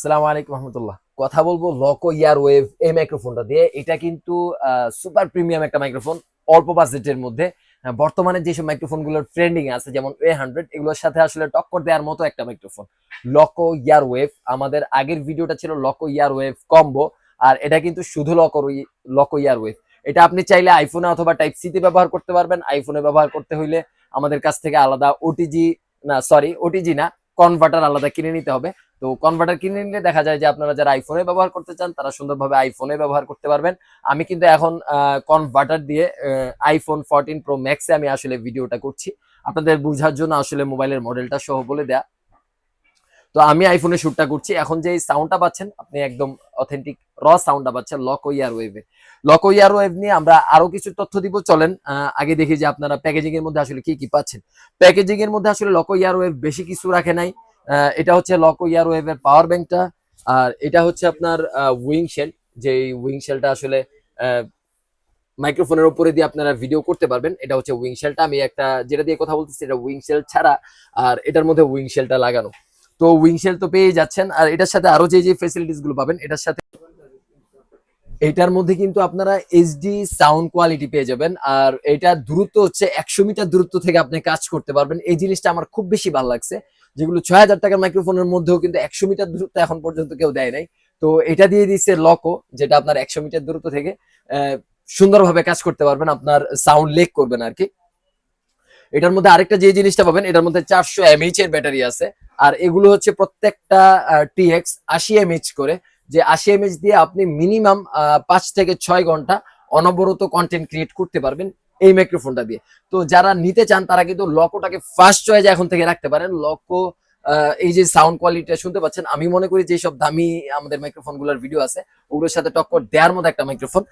সালাম আলাইকুম রহমতুল্লাহ। কথা বলব লকো ইয়ার ওয়েভ এই মাইক্রোফোনটা দিয়ে। এটা কিন্তু সুপার প্রিমিয়াম একটা মাইক্রোফোন অল্প বাজেটের মধ্যে। বর্তমানে যেসব মাইক্রোফোনগুলোর ট্রেন্ডিং আছে, যেমন এ হান্ড্রেড এগুলোর সাথে আসলে টক্কর দেওয়ার মতো একটা মাইক্রোফোন লকো ইয়ার ওয়েভ আমাদের আগের ভিডিওটা ছিল লকো ইয়ার ওয়েভ কম্বো আর এটা কিন্তু শুধু লকো লকো ইয়ার ওয়েভ এটা আপনি চাইলে আইফোনে অথবা টাইপ সি তে ব্যবহার করতে পারবেন। আইফোনে ব্যবহার করতে হইলে আমাদের কাছ থেকে আলাদা ওটিজি না সরি ওটিজি না কনভার্টার আলাদা কিনে নিতে হবে। তো কনভার্টার কিনে নিলে দেখা যায় যে আপনারা যারা আইফোনে ব্যবহার করতে চান, তারা সুন্দরভাবে আইফোনে ব্যবহার করতে পারবেন। আমি কিন্তু এখন কনভার্টার দিয়ে আইফোন ফোরটিন প্রো ম্যাক্সে আমি আসলে ভিডিওটা করছি। আপনাদের বোঝার জন্য আসলে মোবাইলের মডেলটা সহ বলে দেয়া। তো আমি আইফোনে শুটটা করছি। এখন যে সাউন্ডটা পাচ্ছেন, আপনি একদম অথেন্টিক র সাউন্ডটা পাচ্ছেন লকো ইয়ার ওয়েভে লকো ইয়ার ওয়েভ নিয়ে আমরা আরও কিছু তথ্য দিব। চলেন আগে দেখি যে আপনারা প্যাকেজিং এর মধ্যে আসলে কি কি পাচ্ছেন। প্যাকেজিং এর মধ্যে আসলে লকো ইয়ার ওয়েভ বেশি কিছু রাখে নাই। এটা হচ্ছে লকো ইয়ার ওয়েভের পাওয়ার ব্যাংকটা আর এটা হচ্ছে আপনার উইং শেল যে উইং শেলটা আসলে মাইক্রোফোনের উপরে দিয়ে আপনারা ভিডিও করতে পারবেন, এটা হচ্ছে উইং শেলটা আমি একটা, যেটা দিয়ে কথা বলতেছি, এটা উইং শেল ছাড়া, আর এটার মধ্যে উইং শেলটা লাগানো। তো উইং শেল তো পেয়ে যাচ্ছেন। আর এটার সাথে আরও যে যে ফেসিলিটিসগুলো পাবেন, এটার সাথে এটার মধ্যে কিন্তু আপনারা এইচডি সাউন্ড কোয়ালিটি পেয়ে যাবেন। আর এটা দূরত্ব হচ্ছে একশো মিটার দূরত্ব থেকে আপনি কাজ করতে পারবেন। এই জিনিসটা আমার খুব বেশি ভালো লাগছে। যেগুলো ছয় হাজার টাকার মাইক্রোফোনের মধ্যেও কিন্তু একশো মিটার দূরত্ব এখন পর্যন্ত কেউ দেয় নাই। তো এটা দিয়ে দিচ্ছে লকো যেটা আপনার একশো মিটার দূরত্ব থেকে সুন্দরভাবে কাজ করতে পারবেন। আপনার সাউন্ড লেক করবেন আর কি। এটার মধ্যে আরেকটা যে জিনিসটা পাবেন, এটার মধ্যে চারশো এমএইচ এর ব্যাটারি আছে। আর এগুলো হচ্ছে প্রত্যেকটা টিএক্স আশি এমএইচ করে, যে আশি এমএইচ দিয়ে আপনি মিনিমাম পাঁচ থেকে ছয় ঘণ্টা অনবরত কন্টেন্ট ক্রিয়েট করতে পারবেন এই মাইক্রোফোনটা দিয়ে। তো যারা নিতে চান, তারা কিন্তু লকোটাকে ফার্স্ট চয়েজ এখন থেকে রাখতে পারেন। লকো এই যে সাউন্ড কোয়ালিটিটা শুনতে পাচ্ছেন, আমি মনে করি যে সব দামি আমাদের মাইক্রোফোনগুলোর ভিডিও আছে, ওগুলোর সাথে টক্কর দেওয়ার মতো একটা মাইক্রোফোন